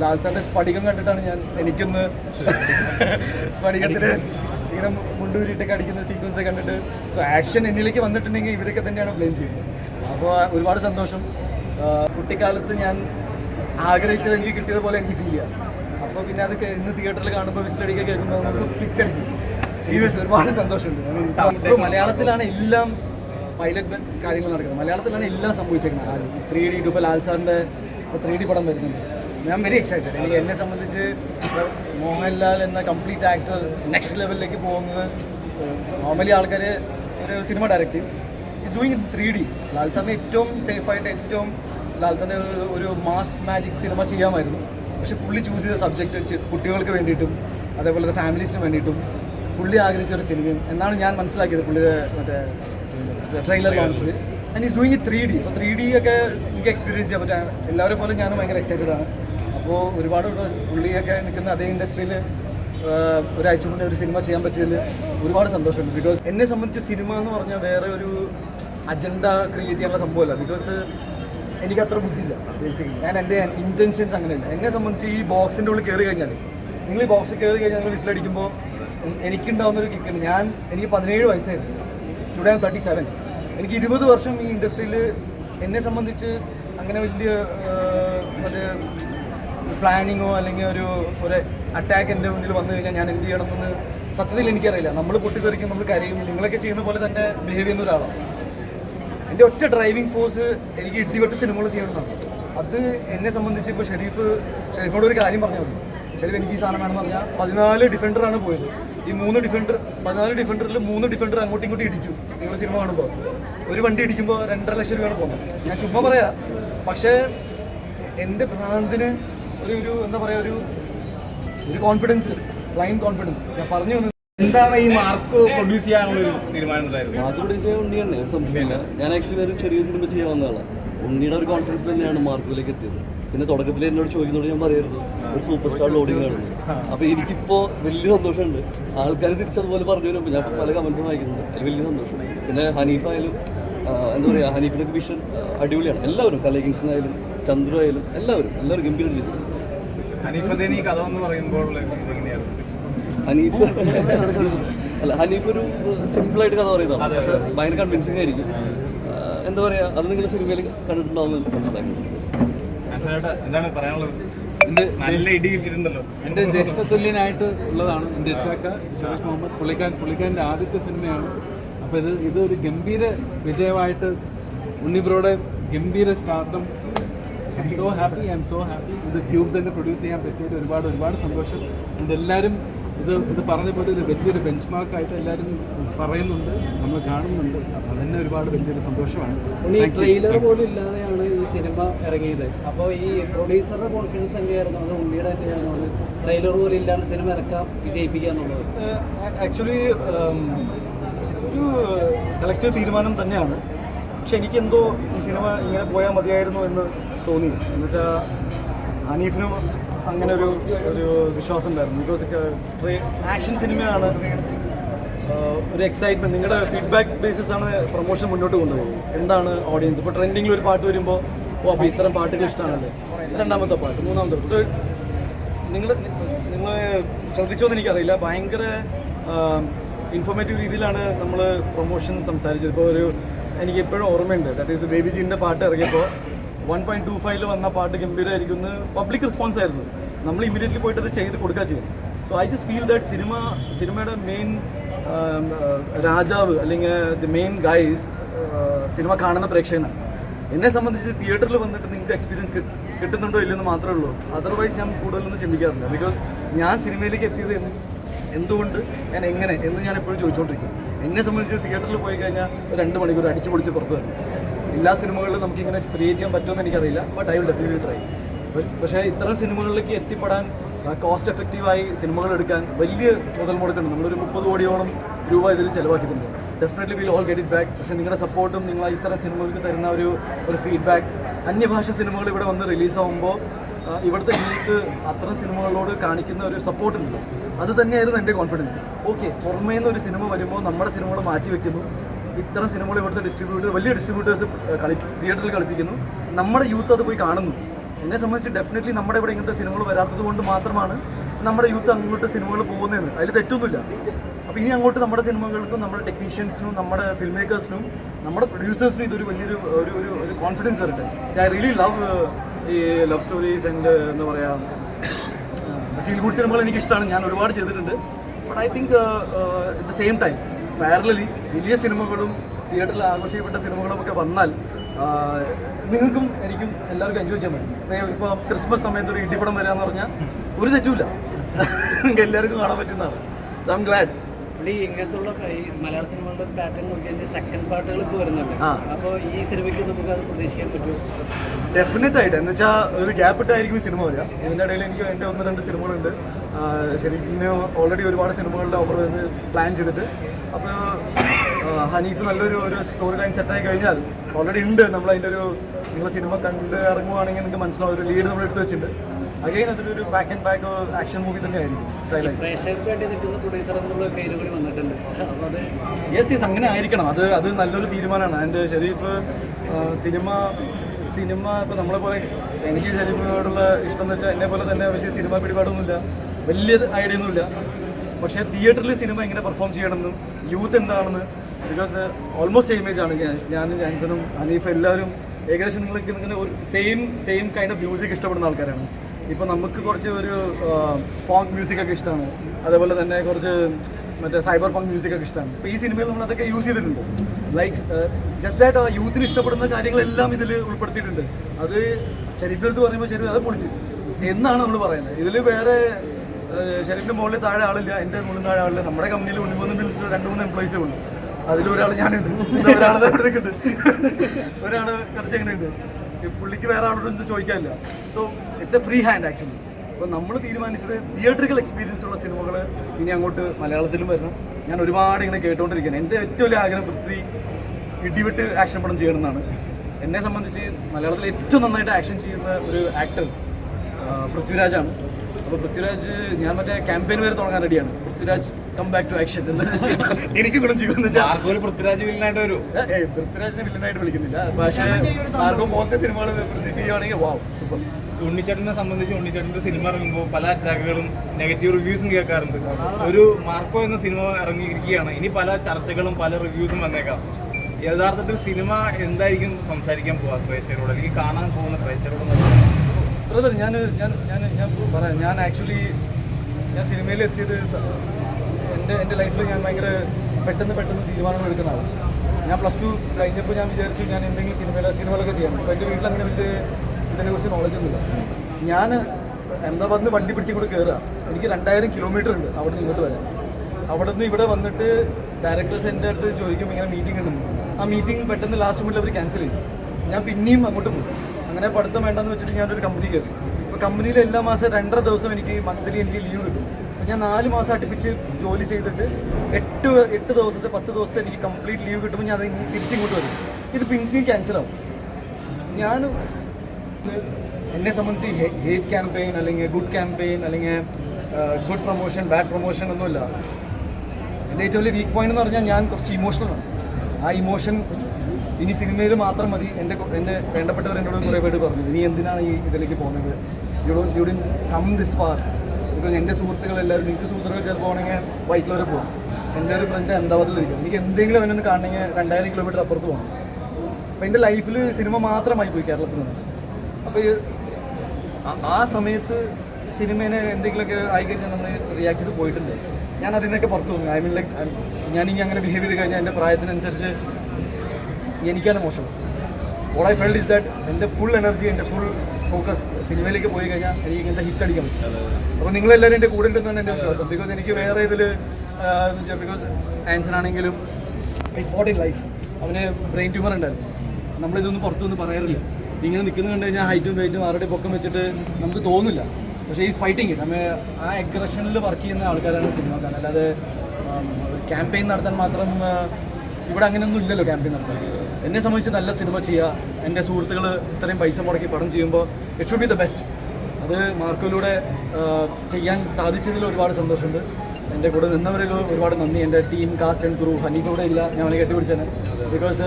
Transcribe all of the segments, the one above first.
ലാൽ സാറിന്റെ സ്ഫടികം കണ്ടിട്ടാണ് ഞാൻ എനിക്കൊന്ന് സ്ഫടികത്തിൽ ഇങ്ങനെ മുണ്ടൂരിട്ടൊക്കെ അടിക്കുന്ന സീക്വൻസ് കണ്ടിട്ട്. സോ ആക്ഷൻ എന്നിലേക്ക് വന്നിട്ടുണ്ടെങ്കിൽ ഇവരൊക്കെ തന്നെയാണ് ബ്ലെയിം ചെയ്യുന്നത്. അപ്പോൾ ഒരുപാട് സന്തോഷം. കുട്ടിക്കാലത്ത് ഞാൻ ആഗ്രഹിച്ചത് എനിക്ക് കിട്ടിയതുപോലെ എനിക്ക് ഫീൽ ചെയ്യാം. അപ്പോൾ പിന്നെ അത് ഇന്ന് തിയേറ്ററിൽ കാണുമ്പോൾ വിസിലടിക്കുക കേൾക്കുമ്പോൾ നമുക്ക് പിക്കടിച്ച് ഈ ദിവസം ഒരുപാട് സന്തോഷമുണ്ട്. മലയാളത്തിലാണ് എല്ലാം പൈലറ്റ് കാര്യങ്ങൾ നടക്കുന്നത്. മലയാളത്തിലാണ് എല്ലാം സംഭവിച്ചേക്കുന്നത്. ത്രീ ഡി ഇപ്പോൾ ലാൽ സാറിന്റെ ത്രീ ഡി പടം വരുന്നുണ്ട്. ഞാൻ വെരി എക്സൈറ്റഡ് എനിക്ക് എന്നെ സംബന്ധിച്ച് മോഹൻലാൽ എന്ന കംപ്ലീറ്റ് ആക്ടർ നെക്സ്റ്റ് ലെവലിലേക്ക് പോകുന്നത് നോർമലി ആൾക്കാർ ഒരു cinema direct is doing three D Lal സാറിന് ഏറ്റവും സേഫായിട്ട് ഏറ്റവും ലാൽ സാറിന്റെ ഒരു- ഒരു മാസ് മാജിക് സിനിമ ചെയ്യാമായിരുന്നു. പക്ഷെ പുള്ളി ചൂസ് ചെയ്ത സബ്ജക്റ്റ് കുട്ടികൾക്ക് വേണ്ടിയിട്ടും അതേപോലെ തന്നെ ഫാമിലീസിന് വേണ്ടിയിട്ടും പുള്ളി ആഗ്രഹിച്ച ഒരു സിനിമയും എന്നാണ് ഞാൻ മനസ്സിലാക്കിയത് പുള്ളിയുടെ മറ്റേ trailer ലോഞ്ചിൽ and is doing three D അപ്പോൾ ത്രീ ഡി ഒക്കെ എനിക്ക് എക്സ്പീരിയൻസ് ചെയ്യാൻ പറ്റാം. എല്ലാവരെ പോലും ഞാനും ഭയങ്കര എക്സൈറ്റഡ് ആണ്. അപ്പോൾ ഒരുപാട് പുള്ളിയൊക്കെ നിൽക്കുന്ന അതേ ഇൻഡസ്ട്രിയിൽ ഒരാഴ്ച മുന്നേ ഒരു സിനിമ ചെയ്യാൻ പറ്റിയതിൽ ഒരുപാട് സന്തോഷമുണ്ട്. ബിക്കോസ് എന്നെ സംബന്ധിച്ച് സിനിമ എന്ന് പറഞ്ഞാൽ വേറെ ഒരു അജണ്ട ക്രിയേറ്റ് ചെയ്യാനുള്ള സംഭവമല്ല. ബിക്കോസ് എനിക്ക് അത്ര ബുദ്ധിയില്ല. ബേസിക്കലി ഞാൻ എന്റെ ഇന്റൻഷൻസ് അങ്ങനെയല്ല. എന്നെ സംബന്ധിച്ച് ഈ ബോക്സിന്റെ ഉള്ളിൽ കയറി കഴിഞ്ഞാൽ നിങ്ങൾ ഈ ബോക്സിൽ കയറി കഴിഞ്ഞാൽ നിങ്ങൾ വിസിലടിക്കുമ്പോൾ എനിക്കുണ്ടാവുന്നൊരു കിക്കാണ് ഞാൻ എനിക്ക് പതിനേഴ് വയസ്സായിരുന്നു. ടുഡേ ആം തേർട്ടി സെവൻ എനിക്ക് ഇരുപത് വർഷം ഈ ഇൻഡസ്ട്രിയിൽ എന്നെ സംബന്ധിച്ച് അങ്ങനെ വലിയ മറ്റേ പ്ലാനിങ്ങോ അല്ലെങ്കിൽ ഒരു ഒരു അറ്റാക്ക് എന്റെ മുന്നിൽ വന്നു കഴിഞ്ഞാൽ ഞാൻ എന്ത് ചെയ്യണമെന്ന് സത്യത്തിൽ എനിക്കറിയില്ല. നമ്മൾ പൊട്ടിത്തെറിക്കും നമ്മൾ കരയും. നിങ്ങളൊക്കെ ചെയ്യുന്ന പോലെ തന്നെ ബിഹേവ് ചെയ്യുന്ന ഒരാളാണ് എന്റെ ഒറ്റ ഡ്രൈവിംഗ് ഫോഴ്സ് എനിക്ക് ഇടിവെട്ട് സിനിമകൾ ചെയ്യണമെന്നാണ്. അത് എന്നെ സംബന്ധിച്ച് ഇപ്പോൾ ഷെരീഫ് ഷെരീഫോട് ഒരു കാര്യം പറഞ്ഞു മതി. ഷെരീഫ് എനിക്ക് ഈ സാധനം വേണമെന്ന് പറഞ്ഞാൽ പതിനാല് ഡിഫൻഡറാണ് പോയത്. ഈ മൂന്ന് ഡിഫൻഡർ പതിനാല് ഡിഫൻഡറിൽ മൂന്ന് ഡിഫൻഡർ അങ്ങോട്ടും ഇങ്ങോട്ടും ഇടിച്ചു. നിങ്ങൾ സിനിമ കാണുമ്പോൾ ഒരു വണ്ടി ഇടിക്കുമ്പോൾ രണ്ടര ലക്ഷം രൂപയാണ് പോകുന്നത്. ഞാൻ ചുമ്മാ പറയാം. പക്ഷേ എന്റെ ഭ്രാന്തിന് ഒരു ഒരു എന്താ പറയാ ഒരു ഒരു കോൺഫിഡൻസ് ബ്ലൈൻഡ് കോൺഫിഡൻസ് ഞാൻ പറഞ്ഞു വന്നത് എന്താണ് ഈ മാർക്ക് പ്രൊഡ്യൂസ് ചെയ്യാനുള്ള ഒരു തീരുമാനം മാർക്ക് പ്രൊഡ്യൂസ് ഉണ്ണിയാണ് സംശയമില്ല. ഞാൻ ആക്ച്വലി ഒരു ചെറിയ സിനിമ ചെയ്യാൻ വന്നതാണ്. ഉണ്ണിയുടെ ഒരു കോൺഫിഡൻസ് തന്നെയാണ് മാർക്കിലേക്ക് എത്തിയത്. പിന്നെ തുടക്കത്തിൽ എന്നോട് ചോദിക്കുന്നോട് ഞാൻ പറയരുത്. ഒരു സൂപ്പർ സ്റ്റാർ ലോഡിംഗ് ആണ്. അപ്പൊ എനിക്കിപ്പോ വലിയ സന്തോഷമുണ്ട്. ആൾക്കാർ തിരിച്ചതുപോലെ പറഞ്ഞു വരുമ്പോൾ ഞാൻ പല കമന്റ്സും വായിക്കുന്നുണ്ട്. അതിൽ വലിയ സന്തോഷം. പിന്നെ ഹനീഫ് ആയാലും എന്താ പറയുക ഹനീഫിന്റെ വിഷൻ അടിപൊളിയാണ്. എല്ലാവരും കലകിങ്സൺ ആയാലും ചന്ദ്രു ആയാലും എല്ലാവരും എല്ലാവരും ഗംഭീരം ചെയ്തു ഹനീഫദേനി കഥ എന്ന് പറയുമ്പോൾ ഹനീഫ് അല്ല ഹനീഫ് ഒരു സിമ്പിൾ ആയിട്ട് കഥ പറയുന്നതാണ്. പക്ഷെ ഭയങ്കര കൺവിൻസിങ് ആയിരിക്കും. എന്താ പറയാ അത് നിങ്ങൾ സിനിമയിൽ കണ്ടിട്ടുണ്ടാവുന്ന മനസ്സിലാക്കി. എന്താണ് പറയാനുള്ളത്? എന്റെ നല്ല ഇടി കിട്ടിയിട്ടുണ്ടല്ലോ. എന്റെ ജ്യേഷ്ഠതുല്യനായിട്ട് ഉള്ളതാണ് എന്റെ അച്ചാക്ക ഷുറേഷ് മുഹമ്മദ്. പുള്ളിക്കാരൻ പുള്ളിക്കാരന്റെ ആദ്യത്തെ സിനിമയാണ്. അപ്പോൾ ഇത് ഇതൊരു ഗംഭീര വിജയമായിട്ട് ഉണ്ണിബ്രോയുടെ ഗംഭീര സ്റ്റാർട്ടം I'm so happy I'm so happy ഇത് ക്യൂബ്സ് തന്നെ പ്രൊഡ്യൂസ് ചെയ്യാൻ പറ്റിയിട്ട് ഒരുപാട് ഒരുപാട് സന്തോഷം. ഇത് എല്ലാവരും ഇത് ഇത് പറഞ്ഞ പോലെ ഒരു വലിയൊരു ബെഞ്ച് മാർക്കായിട്ട് എല്ലാവരും പറയുന്നുണ്ട് നമ്മൾ കാണുന്നുണ്ട്. അപ്പോൾ അതന്നെ ഒരുപാട് വലിയൊരു സന്തോഷമാണ്. ട്രെയിലർ പോലും ഇല്ലാതെയാണ് ഈ സിനിമ ഇറങ്ങിയത്. അപ്പോൾ ഈ പ്രൊഡ്യൂസറുടെ കോൺഫിഡൻസ് എങ്ങനെയായിരുന്നു? അത് ഉണ്ണിയുടെ തന്നെയായിരുന്നു അത് ട്രെയിലർ പോലും ഇല്ലാണ്ട് സിനിമ ഇറക്കാം വിജയിപ്പിക്കുക എന്നുള്ളത്. ആക്ച്വലി ഒരു കളക്റ്റീവ് തീരുമാനം തന്നെയാണ്. പക്ഷെ എനിക്കെന്തോ ഈ സിനിമ ഇങ്ങനെ പോയാൽ മതിയായിരുന്നു എന്ന് തോന്നി. എന്നുവെച്ചാൽ ഹനീഫിനും അങ്ങനെ ഒരു ഒരു വിശ്വാസം ഉണ്ടായിരുന്നു ബിക്കോസ് ആക്ഷൻ സിനിമയാണ് ഒരു എക്സൈറ്റ്മെന്റ് നിങ്ങളുടെ ഫീഡ്ബാക്ക് ബേസിസ് ആണ് പ്രൊമോഷൻ മുന്നോട്ട് കൊണ്ടുപോകുന്നത്. എന്താണ് ഓഡിയൻസ് ഇപ്പോൾ ട്രെൻഡിങ്ങിൽ ഒരു പാട്ട് വരുമ്പോൾ ഓ അപ്പോൾ ഇത്തരം പാട്ടുകൾ ഇഷ്ടമാണല്ലേ രണ്ടാമത്തെ പാട്ട് മൂന്നാമത്തെ പാട്ട്. സോ നിങ്ങൾ നിങ്ങൾ ശ്രദ്ധിച്ചോ എന്ന് എനിക്കറിയില്ല. ഭയങ്കര ഇൻഫോർമേറ്റീവ് രീതിയിലാണ് നമ്മൾ പ്രൊമോഷൻ സംസാരിച്ചത്. ഇപ്പോൾ ഒരു എനിക്ക് ഇപ്പോഴും ഓർമ്മയുണ്ട്. ദാറ്റ് ഈസ് ബേബി ജീന്റെ പാട്ട് ഇറങ്ങിയപ്പോൾ വൺ പോയിന്റ് ടു ഫൈവിൽ വന്ന പാട്ട് ഗംഭീരമായിരിക്കും എന്ന് പബ്ലിക് റെസ്പോൺസ് ആയിരുന്നു. നമ്മൾ ഇമീഡിയറ്റ്ലി പോയിട്ട് അത് ചെയ്ത് കൊടുക്കുക ചെയ്യും. So I just feel that cinema സിനിമയുടെ മെയിൻ രാജാവ് അല്ലെങ്കിൽ ദി മെയിൻ ഗൈസ് സിനിമ കാണുന്ന പ്രേക്ഷകനാണ്. എന്നെ സംബന്ധിച്ച് തിയേറ്ററിൽ വന്നിട്ട് നിങ്ങൾക്ക് എക്സ്പീരിയൻസ് കിട്ടുന്നുണ്ടോ ഇല്ലെന്ന് മാത്രമേ ഉള്ളൂ. അതർവൈസ് ഞാൻ കൂടുതലൊന്നും ചിന്തിക്കാറില്ല. ബിക്കോസ് ഞാൻ സിനിമയിലേക്ക് എത്തിയത് എന്തുകൊണ്ട് ഞാൻ എങ്ങനെ എന്ന് ഞാൻ എപ്പോഴും ചോദിച്ചുകൊണ്ടിരിക്കും എന്നെ സംബന്ധിച്ച് തിയേറ്ററിൽ പോയി കഴിഞ്ഞാൽ രണ്ട് മണിക്കൂർ അടിച്ചു പൊളിച്ച് പുറത്ത് വരണം എല്ലാ സിനിമകളിലും നമുക്ക് ഇങ്ങനെ ക്രിയേറ്റ് ചെയ്യാൻ പറ്റുമെന്ന് എനിക്കറിയില്ല but I will definitely try പക്ഷേ ഇത്തരം സിനിമകളിലേക്ക് എത്തിപ്പെടാൻ കോസ്റ്റ് എഫക്റ്റീവായി സിനിമകൾ എടുക്കാൻ വലിയ മുതൽ മുടക്കുണ്ട്. നമ്മളൊരു മുപ്പത് കോടിയോളം രൂപ ഇതിൽ ചിലവാക്കിയിട്ടുണ്ട്. Definitely will all get it back പക്ഷേ നിങ്ങളുടെ സപ്പോർട്ടും നിങ്ങൾ ഇത്തരം സിനിമകൾക്ക് തരുന്ന ഒരു ഒരു ഫീഡ്ബാക്ക് അന്യഭാഷ സിനിമകൾ ഇവിടെ വന്ന് റിലീസാകുമ്പോൾ ഇവിടുത്തെ യൂത്ത് അത്തരം സിനിമകളോട് കാണിക്കുന്ന ഒരു സപ്പോർട്ടുണ്ട് അത് തന്നെയായിരുന്നു എന്റെ കോൺഫിഡൻസ് ഓക്കെ പുറമേ നിന്ന് ഒരു സിനിമ വരുമ്പോൾ നമ്മുടെ സിനിമകൾ മാറ്റി വെക്കുന്നു ഇത്തരം സിനിമകൾ ഇവിടുത്തെ ഡിസ്ട്രിബ്യൂട്ടർ വലിയ ഡിസ്ട്രിബ്യൂട്ടേഴ്സ് കളി തിയേറ്ററിൽ കളിപ്പിക്കുന്നു. നമ്മുടെ യൂത്ത് അത് പോയി കാണുന്നു. എന്നെ സംബന്ധിച്ച് ഡെഫിനറ്റ്ലി നമ്മുടെ ഇവിടെ ഇങ്ങനത്തെ സിനിമകൾ വരാത്തത് കൊണ്ട് മാത്രമാണ് നമ്മുടെ യൂത്ത് അങ്ങോട്ട് സിനിമകൾ പോകുന്നതെന്ന്. അതിൽ തെറ്റൊന്നുമില്ല. അപ്പോൾ ഇനി അങ്ങോട്ട് നമ്മുടെ സിനിമകൾക്കും നമ്മുടെ ടെക്നീഷ്യൻസിനും നമ്മുടെ ഫിൽം മേക്കേഴ്സിനും നമ്മുടെ പ്രൊഡ്യൂസേഴ്സിനും ഇതൊരു വലിയൊരു ഒരു ഒരു ഒരു കോൺഫിഡൻസ് തരട്ടെ. ഐ റിയലി ലവ് ഈ ലവ് സ്റ്റോറീസ് ആൻഡ് എന്താ പറയുക ഫീൽ ഗുഡ് സിനിമകൾ എനിക്കിഷ്ടമാണ് ഞാൻ ഒരുപാട് ചെയ്തിട്ടുണ്ട്. But I think at the same time parallelly വലിയ സിനിമകളും തിയേറ്ററിൽ ആഘോഷിക്കപ്പെട്ട സിനിമകളും ഒക്കെ വന്നാൽ നിങ്ങൾക്കും എനിക്കും എല്ലാവർക്കും എൻജോയ് ചെയ്യാൻ പറ്റും. ഇപ്പൊ ക്രിസ്മസ് സമയത്ത് ഒരു ഇടിപടം വരാന്ന് പറഞ്ഞാൽ ഒരു തെറ്റുമില്ല. നിങ്ങൾക്ക് എല്ലാവർക്കും കാണാൻ പറ്റുന്നതാണ്. ഐ എം ഗ്ലാഡ് ഈ ഇങ്ങനത്തുള്ള ഈ മലയാള സിനിമകളുടെ പാറ്റേൺ നോക്കിയതിന്റെ സെക്കൻഡ് പാർട്ടുകൾ ഇപ്പോൾ വരുന്നുണ്ട്. അപ്പോൾ ഈ സിനിമയ്ക്ക് നമുക്ക് അത് പ്രതീക്ഷിക്കാൻ പറ്റുമോ? ഡെഫിനറ്റ് ആയിട്ട്. എന്ന് വെച്ചാൽ ഒരു ഗ്യാപ്പ് ഇട്ടായിരിക്കും ഈ സിനിമ വരിക. ഇതിന്റെ ഇടയിൽ എനിക്ക് എന്റെ ഒന്ന് രണ്ട് സിനിമകളുണ്ട്. ശരിക്കും ഓൾറെഡി ഒരുപാട് സിനിമകളുടെ ഓഫർ പ്ലാൻ ചെയ്തിട്ട്. അപ്പോൾ ഹനീഫ് നല്ലൊരു ഒരു സ്റ്റോറി ലൈൻ സെറ്റായി കഴിഞ്ഞാൽ ഓൾറെഡി ഉണ്ട്. നമ്മൾ അതിന്റെ ഒരു നിങ്ങൾ സിനിമ കണ്ട് ഇറങ്ങുവാണെങ്കിൽ നിങ്ങൾക്ക് മനസ്സിലാവും. ഒരു ലീഡ് നമ്മൾ എടുത്ത് വെച്ചിട്ടുണ്ട്. അഗൈൻ അതൊരു back and back action movie തന്നെയായിരിക്കും യെസ് യെസ് അങ്ങനെ ആയിരിക്കണം. അത് അത് നല്ലൊരു തീരുമാനമാണ്. എന്റെ ഷെരീഫ് സിനിമ സിനിമ ഇപ്പോൾ നമ്മളെ പോലെ എനിക്ക് ഷെരീഫിനോടുള്ള ഇഷ്ടം എന്ന് വെച്ചാൽ എന്നെ പോലെ തന്നെ വലിയ സിനിമ പിടിപാടൊന്നുമില്ല. വലിയ ഐഡിയ ഒന്നുമില്ല. പക്ഷേ തിയേറ്ററിൽ സിനിമ എങ്ങനെ പെർഫോം ചെയ്യണമെന്നും യൂത്ത് എന്താണെന്ന് ബിക്കോസ് ഓൾമോസ്റ്റ് സെയിം ഏജ് ആണ് ഞാനും ജാൻസനും അനീഫ് എല്ലാവരും ഏകദേശം നിങ്ങൾക്ക് ഇങ്ങനെ ഒരു same same kind of music ഇഷ്ടപ്പെടുന്ന ആൾക്കാരാണ്. ഇപ്പോൾ നമുക്ക് കുറച്ച് ഒരു ഫോക്ക് മ്യൂസിക് ഒക്കെ ഇഷ്ടമാണ് അതേപോലെ തന്നെ കുറച്ച് മറ്റേ സൈബർ പങ്ക് മ്യൂസിക് ഒക്കെ ഇഷ്ടമാണ് അപ്പോൾ ഈ സിനിമയിൽ നമ്മൾ അതൊക്കെ യൂസ് ചെയ്തിട്ടുണ്ട്. ലൈക്ക് ജസ്റ്റ് ദാറ്റ് യൂത്തിന് ഇഷ്ടപ്പെടുന്ന കാര്യങ്ങളെല്ലാം ഇതിൽ ഉൾപ്പെടുത്തിയിട്ടുണ്ട്. അത് ഷെരീഫിന്റെ പറയുമ്പോൾ ശരി അത് പൊളിച്ച്. എന്നാണ് നമ്മൾ പറയുന്നത്. ഇതിൽ വേറെ ഷെരീഫിന്റെ മുകളിൽ താഴെ ആളില്ല എന്റെ മുകളിൽ താഴെ ആളില്ല. നമ്മുടെ കമ്പനിയിൽ ഉണ്ണിമൂന്ന് ബിൽസ് രണ്ട് മൂന്ന് എംപ്ലോയീസേ ഉള്ളൂ. അതിലൊരാൾ ഞാനുണ്ട്. ഒരാൾ അവിടെ ഒരാൾ കുറച്ച് എങ്ങനെയുണ്ട് പുള്ളിക്ക് വേറെ ആളോട് ഒന്നും ചോദിക്കാനില്ല. So it's a free hand actually അപ്പോൾ നമ്മൾ തീരുമാനിച്ചത് തിയേറ്ററിക്കൽ എക്സ്പീരിയൻസ് ഉള്ള സിനിമകൾ ഇനി അങ്ങോട്ട് മലയാളത്തിലും വരണം. ഞാൻ ഒരുപാട് ഇങ്ങനെ കേട്ടുകൊണ്ടിരിക്കുകയാണ് എന്റെ ഏറ്റവും വലിയ ആഗ്രഹം പൃഥ്വി ഇടിവിട്ട് ആക്ഷൻ പടം ചെയ്യണമെന്നാണ്. എന്നെ സംബന്ധിച്ച് മലയാളത്തിൽ ഏറ്റവും നന്നായിട്ട് ആക്ഷൻ ചെയ്യുന്ന ഒരു ആക്ടർ പൃഥ്വിരാജാണ്. അപ്പോൾ പൃഥ്വിരാജ് ഞാൻ മറ്റേ ക്യാമ്പയിൻ വരെ തുടങ്ങാൻ റെഡിയാണ് Prithviraj come back to action എന്ന്. എനിക്ക് ഗുണം ചെയ്യുമെന്ന് വെച്ചാൽ ആർക്കും ഒരു പൃഥ്വിരാജ് വില്ലനായിട്ട് വരും. ഏയ് പൃഥ്വിരാജിനെ വില്ലനായിട്ട് വിളിക്കുന്നില്ല. പക്ഷേ ആർക്കും പോലത്തെ സിനിമകൾ പൃഥ്വി ചെയ്യുവാണെങ്കിൽ വാവ് സൂപ്പർ ഉണ്ണിച്ചേട്ടനെ സംബന്ധിച്ച് ഉണ്ണിച്ചേട്ടന്റെ സിനിമ ഇറങ്ങുമ്പോൾ പല അറ്റാക്കുകളും നെഗറ്റീവ് റിവ്യൂസും കേൾക്കാറുണ്ട്. ഒരു മാർക്കോ എന്ന സിനിമ ഇറങ്ങിയിരിക്കുകയാണ്. ഇനി പല ചർച്ചകളും പല റിവ്യൂസും വന്നേക്കാം. യഥാർത്ഥത്തിൽ സിനിമ എന്തായിരിക്കും സംസാരിക്കാൻ പോവാ പ്രേക്ഷകരോട്? അല്ലെങ്കിൽ കാണാൻ പോകുന്ന പ്രേക്ഷകരോട് ബ്രദർ ഞാൻ ഞാൻ ഞാൻ ഞാൻ പറയാം. ഞാൻ ആക്ച്വലി ഞാൻ സിനിമയിൽ എത്തിയത് എന്റെ എന്റെ ലൈഫിൽ ഞാൻ ഭയങ്കര പെട്ടെന്ന് പെട്ടെന്ന് തീരുമാനങ്ങൾ എടുക്കുന്ന ആളാണ് ഞാൻ പ്ലസ് ടു കഴിഞ്ഞപ്പോൾ ഞാൻ വിചാരിച്ചു ഞാൻ എന്തെങ്കിലും സിനിമയിൽ സിനിമകളൊക്കെ ചെയ്യണം അപ്പോൾ എന്റെ വീട്ടിൽ അങ്ങനെ വലിയ ഇതിനെക്കുറിച്ച് നോളജ് ഒന്നുമില്ല. ഞാൻ അഹമ്മദാബാദിൽ നിന്ന് വണ്ടി പിടിച്ച് കൂടെ കയറുക എനിക്ക് രണ്ടായിരം കിലോമീറ്റർ ഉണ്ട് അവിടെ നിന്ന് ഇങ്ങോട്ട് വരാൻ. അവിടെ നിന്ന് ഇവിടെ വന്നിട്ട് ഡയറക്ടേഴ്സ് എന്റെ അടുത്ത് ചോദിക്കും ഇങ്ങനെ മീറ്റിംഗ് ഉണ്ടെന്ന്. ആ മീറ്റിംഗ് പെട്ടെന്ന് ലാസ്റ്റ് മിനിറ്റിൽ അവർ ക്യാൻസൽ ചെയ്തു ഞാൻ പിന്നെയും അങ്ങോട്ട് പോയി അങ്ങനെ പഠിത്തം വേണ്ടെന്ന് വെച്ചിട്ട് ഞാനൊരു കമ്പനി കയറി. അപ്പോൾ കമ്പനിയിൽ എല്ലാ മാസം രണ്ടര ദിവസം എനിക്ക് മന്ത്ലി എനിക്ക് ലീവ് കിട്ടും. അപ്പോൾ ഞാൻ നാല് മാസം അടുപ്പിച്ച് ജോലി ചെയ്തിട്ട് എട്ട് എട്ട് ദിവസത്തെ പത്ത് ദിവസത്തെ എനിക്ക് കംപ്ലീറ്റ് ലീവ് കിട്ടുമ്പോൾ ഞാൻ അത് തിരിച്ചിങ്ങോട്ട് വരും. ഇത് പിന്നെയും ക്യാൻസലാവും ഞാൻ എന്നെ സംബന്ധിച്ച് ഹേറ്റ് ക്യാമ്പയിൻ അല്ലെങ്കിൽ ഗുഡ് ക്യാമ്പയിൻ അല്ലെങ്കിൽ ഗുഡ് പ്രൊമോഷൻ ബാഡ് പ്രൊമോഷൻ ഒന്നുമില്ല. എന്റെ ഏറ്റവും വലിയ വീക്ക് പോയിന്റ് എന്ന് പറഞ്ഞാൽ ഞാൻ കുറച്ച് ഇമോഷണലാണ് ആ ഇമോഷൻ ഇനി സിനിമയിൽ മാത്രം മതി. എന്റെ എന്റെ വേണ്ടപ്പെട്ടവർ എന്നോട് കുറേ പേര് പറഞ്ഞു ഇനി എന്തിനാണ് ഈ ഇതിലേക്ക് പോകുന്നത്? You don't you didn't come this far because എന്റെ സുഹൃത്തുക്കളെല്ലാവരും നിങ്ങൾക്ക് സുഹൃത്തുക്കൾ ചിലപ്പോൾ ആണെങ്കിൽ വൈറ്റിൽ വരെ പോകും. എന്റെ ഒരു ഫ്രണ്ട് അഹമ്മദാബാദിലിരിക്കും എനിക്ക് എന്തെങ്കിലും അവനൊന്ന് കാണണമെങ്കിൽ രണ്ടായിരം കിലോമീറ്റർ അപ്പുറത്ത് പോകണം. അപ്പം എന്റെ ലൈഫിൽ സിനിമ മാത്രമായി പോയി കേരളത്തിൽ നിന്ന്. അപ്പോൾ ആ- സമയത്ത് സിനിമേനെ എന്തെങ്കിലുമൊക്കെ ആയിക്കഴിഞ്ഞാൽ നമ്മൾ റിയാക്ട് ചെയ്ത് പോയിട്ടുണ്ട്. ഞാൻ അതിനൊക്കെ പുറത്തു പോകുന്നു ഐ മീൻ ലൈക്ക് ഞാൻ ബിഹേവ് ചെയ്ത് കഴിഞ്ഞാൽ എന്റെ പ്രായത്തിനനുസരിച്ച് എനിക്കാണ് മോശം. All I felt is that എന്റെ ഫുൾ എനർജി എന്റെ ഫുൾ ഫോക്കസ് സിനിമയിലേക്ക് പോയി കഴിഞ്ഞാൽ എനിക്ക് ഇങ്ങനത്തെ ഹിറ്റ് അടിക്കാൻ പറ്റും. അപ്പോൾ നിങ്ങളെല്ലാവരും എന്റെ കൂടെ ഉണ്ടെന്നാണ് എന്റെ വിശ്വാസം. ബിക്കോസ് എനിക്ക് വേറെ ഇതിൽ വെച്ചാൽ ബിക്കോസ് ആൻസൺ ആണെങ്കിലും ഐ സ്പോട്ട് ഇൻ ലൈഫ് അവന് ബ്രെയിൻ ട്യൂമർ ഉണ്ടായിരുന്നു. നമ്മളിതൊന്നും പുറത്തൊന്നും പറയാറില്ല. ഇങ്ങനെ നിൽക്കുന്ന കണ്ടു കഴിഞ്ഞാൽ ഹൈറ്റും വെയിറ്റും ആരുടെ പൊക്കം വെച്ചിട്ട് നമുക്ക് തോന്നില്ല. പക്ഷേ ഈസ് ഫൈറ്റിംഗ് നമ്മൾ ആ എഗ്രഷനിൽ വർക്ക് ചെയ്യുന്ന ആൾക്കാരാണ് സിനിമക്കാർ. അല്ലാതെ ക്യാമ്പയിൻ നടത്താൻ മാത്രം ഇവിടെ അങ്ങനെയൊന്നും ഇല്ലല്ലോ ക്യാമ്പയിൻ നടത്താൻ. എന്നെ സംബന്ധിച്ച് നല്ല സിനിമ ചെയ്യുക. എന്റെ സുഹൃത്തുക്കൾ ഇത്രയും പൈസ മുടക്കി പടം ചെയ്യുമ്പോൾ it should be the best അത് മാർക്കോയിലൂടെ ചെയ്യാൻ സാധിച്ചതിൽ ഒരുപാട് സന്തോഷമുണ്ട്. എന്റെ കൂടെ നിന്നവരിൽ ഒരുപാട് നന്ദി. എന്റെ team cast and crew Haneef ഇവിടെ ഇല്ല. ഞാൻ അവനെ കെട്ടിപ്പിടിച്ചാണ് ബിക്കോസ്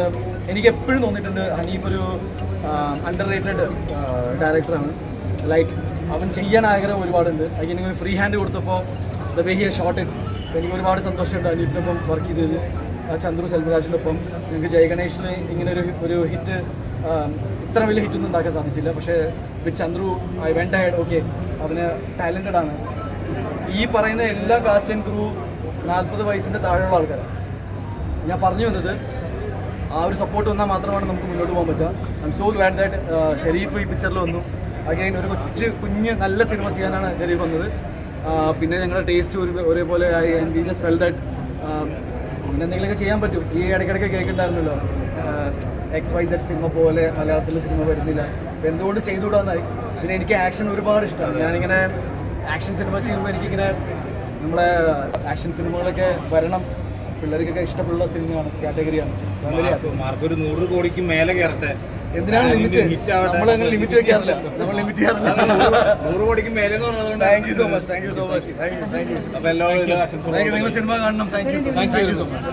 എനിക്ക് എപ്പോഴും തോന്നിയിട്ടുണ്ട് ഹനീഫ് ഒരു അണ്ടർ റേറ്റഡ് ഡയറക്ടറാണ് ലൈക്ക് അവൻ ചെയ്യാൻ ആഗ്രഹം ഒരുപാടുണ്ട്. അതിന് ഫ്രീ ഹാൻഡ് കൊടുത്തപ്പോൾ the way he shot it എനിക്ക് ഒരുപാട് സന്തോഷമുണ്ട് ഹനീഫിനൊപ്പം വർക്ക് ചെയ്തത് ചന്ദ്രു സെൽവരാജിനൊപ്പം ഞങ്ങൾക്ക് ജയഗണേഷിന് ഇങ്ങനെ ഒരു ഒരു ഹിറ്റ് ഇത്ര വലിയ ഹിറ്റൊന്നും ഉണ്ടാക്കാൻ സാധിച്ചില്ല. പക്ഷേ with Chandru I went head okay അവന് ടാലന്റഡ് ആണ്. ഈ പറയുന്ന എല്ലാ കാസ്റ്റ് ആൻഡ് ക്രൂ നാൽപ്പത് വയസ്സിന്റെ താഴെയുള്ള ആൾക്കാരാണ്. ഞാൻ പറഞ്ഞു വന്നത് ആ ഒരു സപ്പോർട്ട് വന്നാൽ മാത്രമാണ് നമുക്ക് മുന്നോട്ട് പോകാൻ പറ്റുക. I'm so glad that Shareef ഈ പിക്ചറിൽ വന്നു. അഗൈൻ ഒരു കൊച്ച് കുഞ്ഞ് നല്ല സിനിമ ചെയ്യാനാണ് ഷെരീഫ് വന്നത്. പിന്നെ ഞങ്ങളുടെ ടേസ്റ്റ് ഒരു ഒരേപോലെ ആയി. And we just well that പിന്നെ എന്തെങ്കിലുമൊക്കെ ചെയ്യാൻ പറ്റും. ഈ ഇടയ്ക്കിടയ്ക്ക് കേൾക്കുന്നുണ്ടായിരുന്നല്ലോ എക്സ് വൈ സെറ്റ് സിനിമ പോലെ മലയാളത്തിൽ സിനിമ വരുന്നില്ല. അപ്പം എന്തുകൊണ്ട് ചെയ്തുകൂടാന്നായി? പിന്നെ എനിക്ക് ആക്ഷൻ ഒരുപാട് ഇഷ്ടമാണ് ഞാനിങ്ങനെ ആക്ഷൻ സിനിമ ചെയ്യുമ്പോൾ എനിക്കിങ്ങനെ നമ്മളെ ആക്ഷൻ സിനിമകളൊക്കെ വരണം. പിള്ളേർക്കൊക്കെ ഇഷ്ടമുള്ള സിനിമയാണ് കാറ്റഗറിയാണ്. മാർക്ക് ഒരു നൂറ് കോടിക്ക് മേലെ കയറട്ടെ. എന്തിനാണ് ലിമിറ്റ് നമ്മൾ അങ്ങനെ ലിമിറ്റ് വെക്കാറില്ല. നമ്മൾ ലിമിറ്റ് ചെയ്യാറില്ല. നൂറ് കോടിക്ക് മേലെ thank you so much thank you so much thank you thank you നിങ്ങൾ സിനിമ കാണണം. Thank you thank you so much